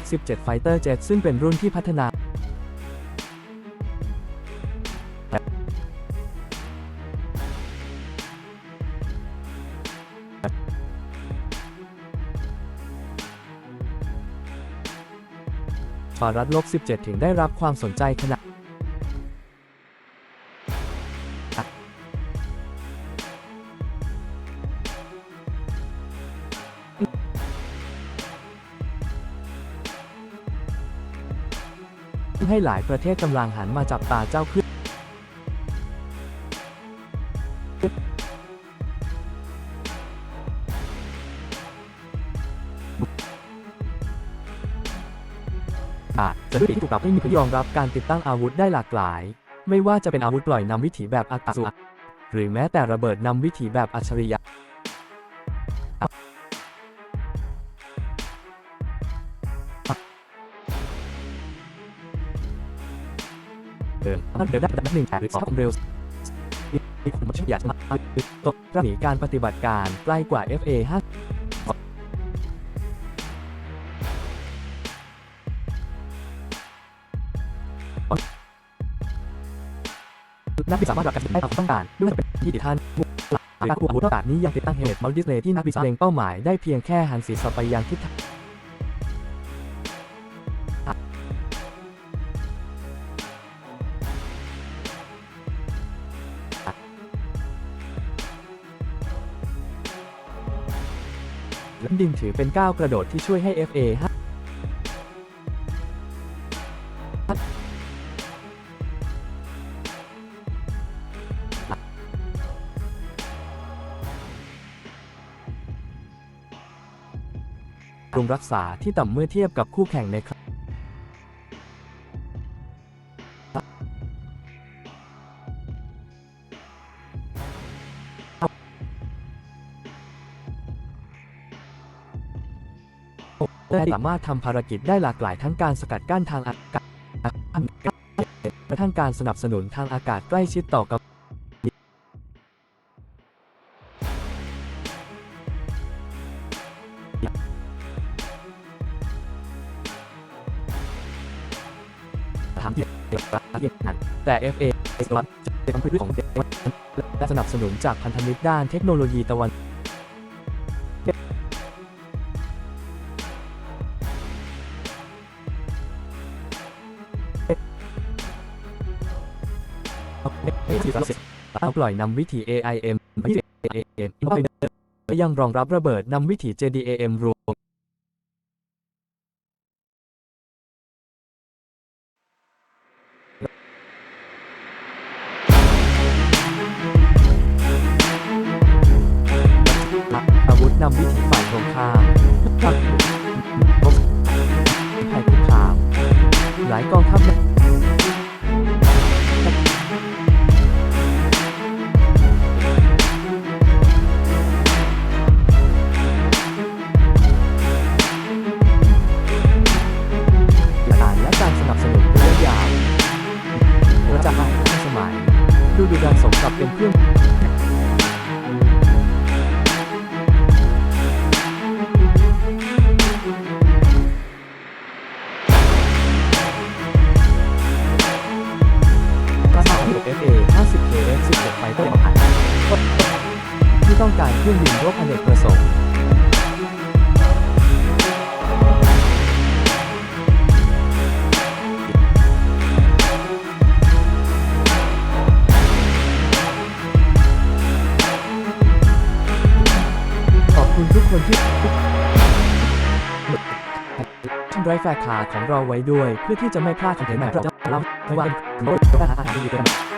F17 Fighter Jet ซึ่งเป็นรุ่นที่พัฒนาสหรัดลบ 17 ถึงได้รับความสนใจขนาด ให้หลายประเทศกำลังหันมาจับตาเจ้าเครื่องอาจจะด้วยที่ถูกปรับให้มีพื้นที่รองรับการติดตั้งอาวุธได้หลากหลาย ไม่ว่าจะเป็นอาวุธปล่อยนำวิถีแบบอากาศหรือแม้แต่ระเบิดนำวิถีแบบอัจฉริยะ เดินมันเดินได้ระดับหนึ่งหรือสองเร็วมีคุณมันอยากมาตกหนีการปฏิบัติการใกล้กว่า FA 5นักบินสามารถรับการติดตั้งตามความต้องการ ด้วยเป็นยี่ติท่านการควบคุมอากาศนี้ยังติดตั้งเฮลเมตมัลติดิสเลย์ที่นักบินเล็งเป้าหมายได้เพียงแค่หันศีรษะไปยังทิศทาง และดินถือเป็นก้าวกระโดดที่ช่วยให้ FA 5รุงรักษาที่ต่ำเมื่อเทียบกับคู่แข่งในครั้ง ได้สามารถทำภารกิจได้หลากหลายทั้งการสกัดกั้นทางอากาศและทั้งการสนับสนุนทางอากาศใกล้ชิดต่อกับถามเกี่ยวกับเองนั้นแต่ FA สวัสดิ์จะเป็นพืชของเด็กและสนับสนุนจากพันธมิตรด้านเทคโนโลยีตะวัน เอาปล่อยนำวิธี AIM วิธี AIM และยังรองรับระเบิดนำวิถี JDAM รวมอาวุธนำวิถีฝ่ายตรงข้ามทักรบภัยคุกคามหลายกองทัพ ดูดูดันสมกับเป็นเครื่องกระสอบ FA 50 KF 16ไฟเตอร์ผ่านที่ต้องการเครื่องบินรบอเนกประสงค์ คุณทุกคนที่ทำไรแฟร์คาของเราไว้ด้วย เพื่อที่จะไม่พลาดคอนเทนต์ใหม่เราจะเล่าไม่ว่าเป็นรถอาหารที่อยู่กัน